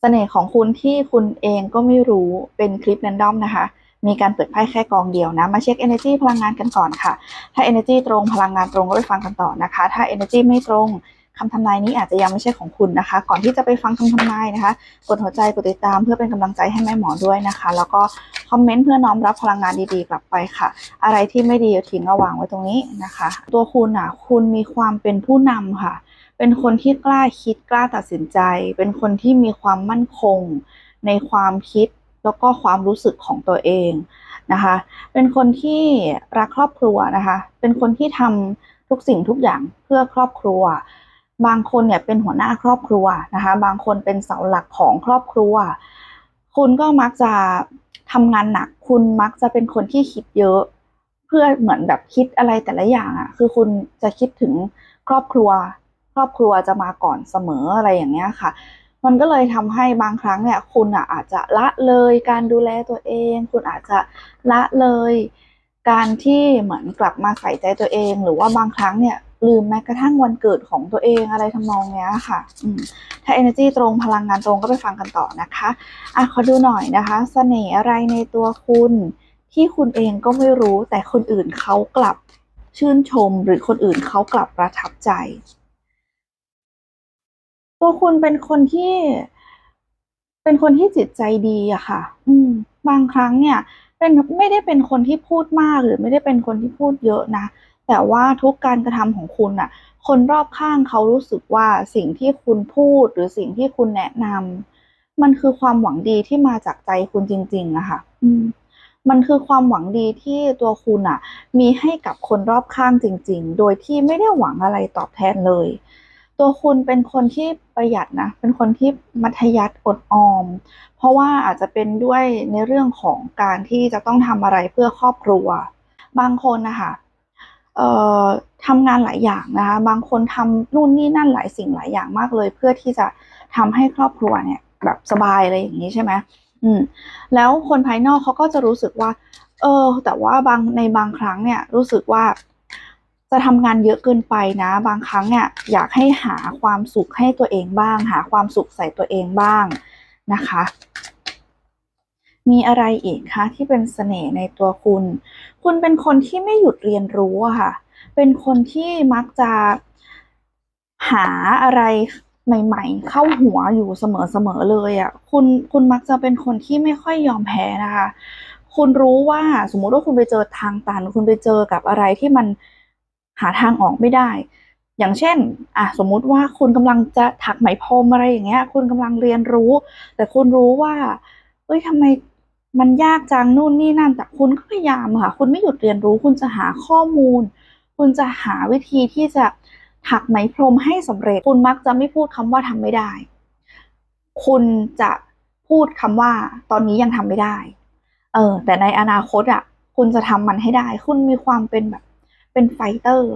เสน่ห์ของคุณที่คุณเองก็ไม่รู้เป็นคลิปแรนดอมนะคะ มีการเปิดไพ่แค่กองเดียวนะ มาเช็ค energy พลังงานกันก่อนค่ะ ถ้า energy ตรงพลังงานตรงก็ไปฟังกันต่อนะคะ ถ้า energy ไม่ตรง คำทำนายนี้อาจจะยังไม่ใช่ของคุณนะคะ ก่อนที่จะไปฟังคำทำนายนะคะ กดหัวใจกดติดตามเพื่อเป็นกำลังใจให้แม่หมอด้วยนะคะ แล้วก็คอมเมนต์เพื่อน้อมรับพลังงานดีๆ กลับไปค่ะ อะไรที่ไม่ดีทิ้งเอาวางไว้ตรงนี้นะคะ ตัวคุณอะคุณมีความเป็นผู้นำค่ะ เป็นคนที่กล้าคิดกล้าตัดสินใจ เป็นคนที่มีความมั่นคง ในความคิดแล้วก็ความรู้สึกของตัวเองนะคะ เป็นคนที่รักครอบครัวนะคะ เป็นคนที่ทำทุกสิ่งทุกอย่างเพื่อครอบครัว บางคนเนี่ยเป็นหัวหน้าครอบครัวนะคะ บางคนเป็นเสาหลักของครอบครัว คุณก็มักจะทำงานหนัก คุณมักจะเป็นคนที่คิดเยอะ เพื่อเหมือนแบบคิดอะไรแต่ละอย่างอะ คือคุณจะคิดถึงครอบครัว ครอบครัวจะมาก่อนเสมออะไรอย่างเงี้ยค่ะ มันก็เลยทำให้บางครั้งเนี่ย คุณอะอาจจะละเลยการดูแลตัวเอง คุณอาจจะละเลย การที่เหมือนกลับมาใส่ใจตัวเอง หรือว่าบางครั้งเนี่ย ลืมแม้กระทั่งวันเกิดของตัวเองอะไรทำนองเนี้ยค่ะอืถ้า energy ตรงพลังงานตรงก็ไปฟังกันต่อนะคะอะขอดูหน่อยนะคะเสน่ห์อะไรในตัวคุณ ที่คุณเองก็ไม่รู้แต่คนอื่นเขากลับชื่นชม หรือคนอื่นเขากลับประทับใจ ตัวคุณเป็นคนที่เป็นคนที่จิตใจดีอะค่ะ อืม บางครั้งเนี่ย เป็นไม่ได้เป็นคนที่พูดมากหรือไม่ได้เป็นคนที่พูดเยอะนะ แต่ว่าทุกการกระทำของคุณอะคนรอบข้างเขารู้สึกว่าสิ่งที่คุณพูดหรือสิ่งที่คุณแนะนำมันคือความหวังดีที่มาจากใจคุณจริงๆอะคะอืมมันคือความหวังดีที่ตัวคุณอะมีให้กับคนรอบข้างจริง ๆ โดยที่ไม่ได้หวังอะไรตอบแทนเลย ตัวคุณเป็นคนที่ประหยัดนะ เป็นคนที่มัธยัสถ์อดออม เพราะว่าอาจจะเป็นด้วยในเรื่องของการที่จะต้องทำอะไรเพื่อครอบครัว บางคนนะคะ ทำงานหลายอย่างนะคะบางคนทำนู่นนี่นั่นหลายสิ่งหลายอย่างมากเลย เพื่อที่จะทำให้ครอบครัวเนี่ยแบบสบายอะไรอย่างนี้ใช่ไหมอืมแล้วคนภายนอกเขาก็จะรู้สึกว่า เออ แต่ว่าบางในบางครั้งเนี่ยรู้สึกว่า จะทำงานเยอะเกินไปนะ บางครั้งเนี่ยอยากให้หาความสุขให้ตัวเองบ้าง หาความสุขใส่ตัวเองบ้างนะคะ มีอะไรอีกคะที่เป็นเสน่ห์ในตัวคุณ คุณเป็นคนที่ไม่หยุดเรียนรู้อะค่ะ เป็นคนที่มักจะหาอะไรใหม่ ๆ เข้าหัวอยู่เสมอๆเลยอะคุณคุณมักจะเป็นคนที่ไม่ค่อยยอมแพ้นะคะ คุณรู้ว่าสมมุติว่าคุณไปเจอทางตัน คุณไปเจอกับอะไรที่มันหาทางออกไม่ได้ อย่างเช่นอะสมมุติว่าคุณกำลังจะถักไหมพรมอะไรอย่างเงี้ย คุณกำลังเรียนรู้ แต่คุณรู้ว่าเอ้ยทำไม มันยากจังนู่นนี่นั่นแต่คุณก็พยายามค่ะ คุณไม่หยุดเรียนรู้ คุณจะหาข้อมูล คุณจะหาวิธีที่จะถักไหมพรมให้สำเร็จ คุณมักจะไม่พูดคำว่าทำไม่ได้ คุณจะพูดคำว่าตอนนี้ยังทำไม่ได้ เออ แต่ในอนาคตอะ คุณจะทำมันให้ได้ คุณมีความเป็นแบบ เป็นไฟเตอร์